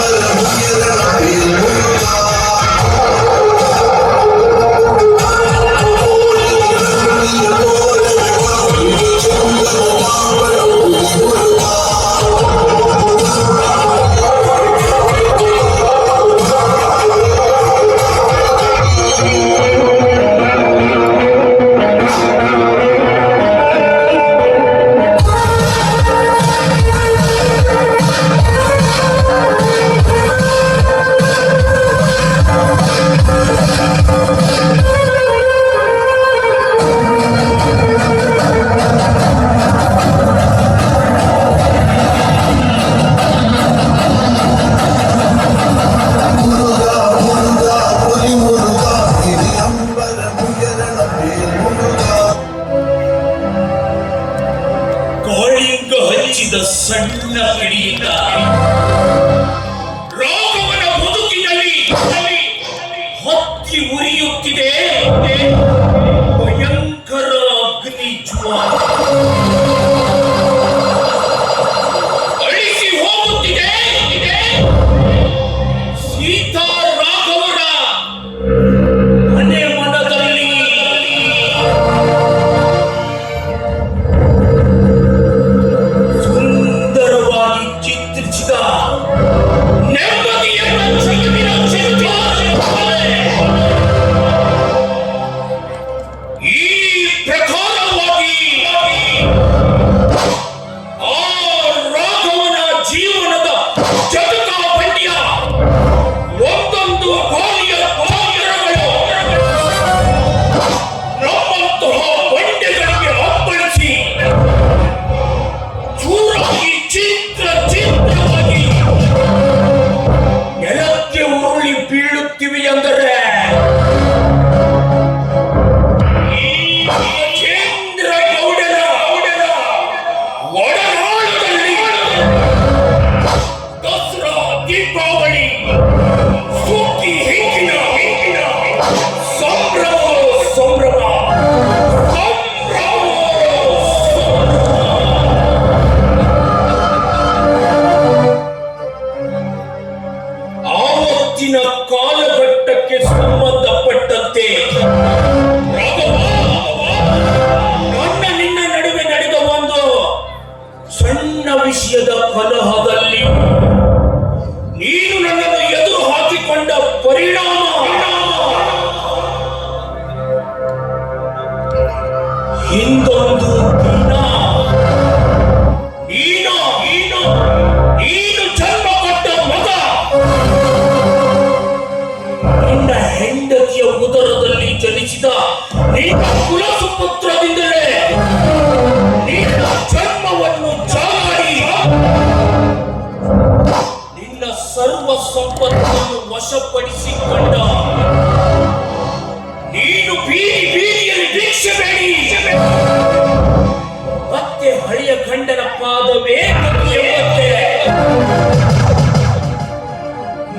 ಕಾಳಿಂಗ ಹಚ್ಚಿದ ಸಣ್ಣ ಕಿಡಿಯಿಂದ. ರೋಗವನ ಬದುಕಿನಲ್ಲಿ ಹೊತ್ತಿ ಉರಿಯುತ್ತಿದೆ. ಭಯಂಕರ ಅಗ್ನಿ ಜ್ವಾಲ ಹಿಂದೊಂದು ದಿನ. ನೀನು ನೀನು ನೀನು ಜನ್ಮ ಕೊಟ್ಟ ಹೆಂಡತಿಯ ಉದರದಲ್ಲಿ ಜನಿಸಿದ ನಿನ್ನ ಕುಲ ಸುಪುತ್ರದಿಂದಲೇ ನಿನ್ನ ಜನ್ಮವನ್ನು ಜಾರಿ. ನಿನ್ನ ಸರ್ವ ಸಂಪತ್ತನ್ನು ವಶಪಡಿಸಿಕೊಂಡ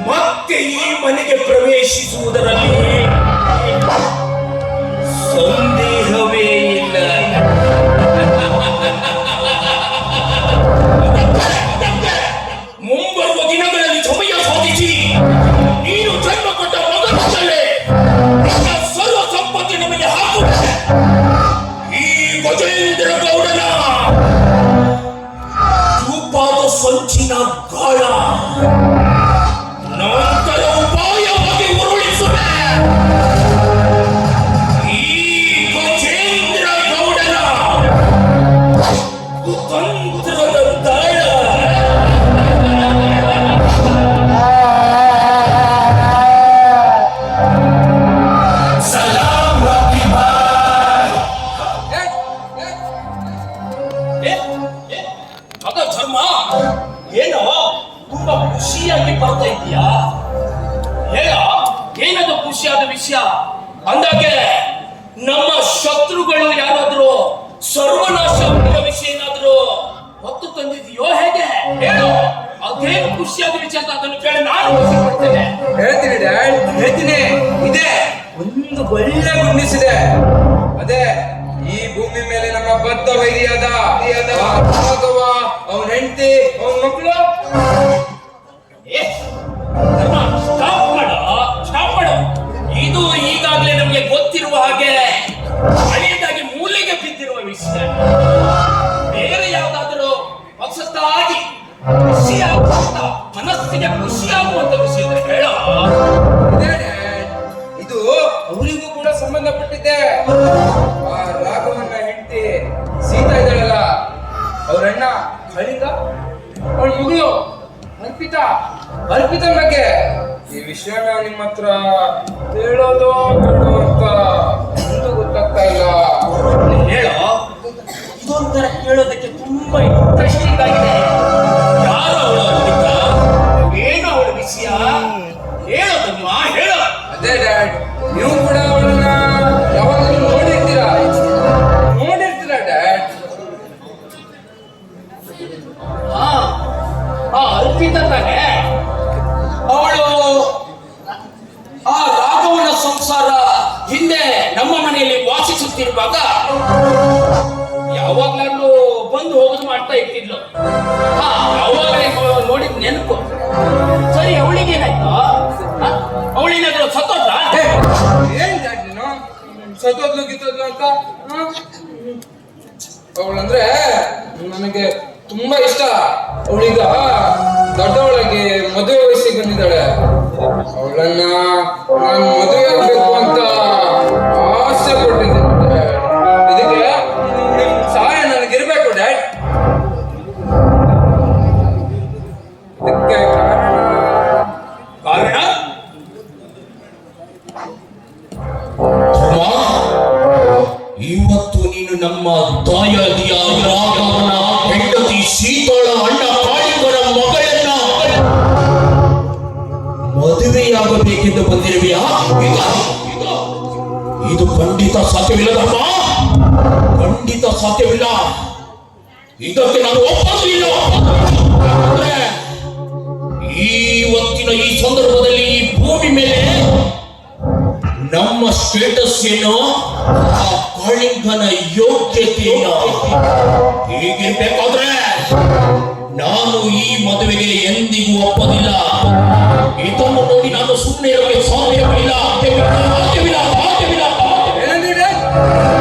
ಮತ್ತೆ ಈ ಮನೆಗೆ ಪ್ರವೇಶಿಸುವುದರಲ್ಲಿ ವಿಷಯ ಅಂದಾಗೆ ನಮ್ಮ ಶತ್ರುಗಳು ಯಾರಾದ್ರೂ ಸರ್ವನಾಶ ವಿಷಯ ಏನಾದ್ರೂ ಹೊತ್ತು ತಂದಿದೆಯೋ ಹೇಗೆ? ಹೇಳು ಅದೇನು ಖುಷಿಯಾದ ವಿಚಾರ ಅದನ್ನು ಕೇಳಿ ನಾನು ಪಡ್ತೇನೆ ಹೇಳ್ತೀನಿ ಡ್ಯಾಡ್ ಹೇಳ್ತೀನಿ. ಇದೆ. ಒಂದು ಒಳ್ಳೆ ಗುಂಡಿಸಿದೆ. ಅದೇ ಈ ಭೂಮಿ ಮೇಲೆ ನಮ್ಮ ಬದ್ಧ ವೈರಿಯಾದ ಅವನ ಹೆಂಡತಿ ಅವನ ಮಕ್ಕಳು. ಮನಸ್ಸಿಗೆ ಖುಷಿಯಾಗುವಂತ ವಿಷಯ ಹೇಳ. ಇದೆ. ಇದು ಅವರಿಗೂ ಕೂಡ ಸಂಬಂಧಪಟ್ಟಿದೆ. ಆ ರಾಘವನ್ನ ಹೆಂಡತಿ, ಸೀತಾ ಇದ್ದಾಳಲ್ಲ ಅವರಣ್ಣ ಕಳಿಂಗ ಅವಳ ಮಗಳು ಅರ್ಪಿತಾ. ಅರ್ಪಿತಾ ಬಗ್ಗೆ ಈ ವಿಷಯನ ನಿಮ್ಮ ಹತ್ರ ಹೇಳೋದು ಬೇಡೋ ಅಂತ ಒಂದು ಗೊತ್ತಾಗ್ತಾ ಇಲ್ಲ. ಹೇಳೋ. ಇದೊಂಥರ ಕೇಳೋದಕ್ಕೆ ತುಂಬಾ ಇಂಟ್ರೆಸ್ಟಿಂಗ್ ಆಗಿದೆ. ಆ ಅರ್ಪಿತ ತಾನೆ ಅವಳು ಆ ರಾಘವನ ಸಂಸಾರ ಹಿಂದೆ ನಮ್ಮ ಮನೆಯಲ್ಲಿ ವಾಸಿಸುತ್ತಿರುವಾಗ ಯಾವಾಗ್ಲಾದ್ರೂ ಬಂದು ಹೋಗೋದು ಮಾಡ್ತಾ ಇರ್ತಿದ್ಲು. ಹಾ ಯಾವಾಗಲೇ ನೋಡಿದ ನೆನಪು. ಸರಿ ಅವಳಿಗೆ ಏನಾಯ್ತು? ಅವಳಿನಾದ್ರು ಸತ್ತೋದ್ಲ ಏ, ಏನ್ ಸತ್ತೋದ್ಲು ಗಿತ್ತೋದ್ಲು ಅಂತ? ಅವಳಂದ್ರೆ ನನಗೆ ತುಂಬಾ ಇಷ್ಟ. ಅವಳೀಗ ದೊಡ್ಡವಳಿಗೆ ಮದುವೆ ವಯಸ್ಸಿಗೆ ಬಂದಿದ್ದಾಳೆ. ಅವಳನ್ನ ನಾನು ಮದುವೆ ಆಗ್ಬೇಕು. ಇದು? ಖಂಡಿತ ಸಾಧ್ಯವಿಲ್ಲದಮ್ಮ. ಖಂಡಿತ ಸಾಧ್ಯವಿಲ್ಲ. ಇದಕ್ಕೆ ನಾನು ಒಪ್ಪೋದು ಇಲ್ಲ. ಹೊತ್ತಿನ ಈ ಸಂದರ್ಭದಲ್ಲಿ ಈ ಭೂಮಿ ಮೇಲೆ ನಮ್ಮ ಸ್ಟೇಟಸ್ ಏನು? ಆ ಕಾಳಿಂಗನ ಯೋಗ್ಯತೆ ಏನು ಹೀಗಿರ್ಬೇಕಾದ್ರೆ ನಾನು ಈ ಮದುವೆಗೆ ಎಂದಿಗೂ ಒಪ್ಪದಿಲ್ಲ. ಇದನ್ನು ನೋಡಿ ನಾನು ಸುಮ್ಮನೆ ಇರೋಕೆ ಸಾಧ್ಯವಿಲ್ಲ. ಸಾಧ್ಯವಿಲ್ಲ ಸಾಧ್ಯವಿಲ್ಲ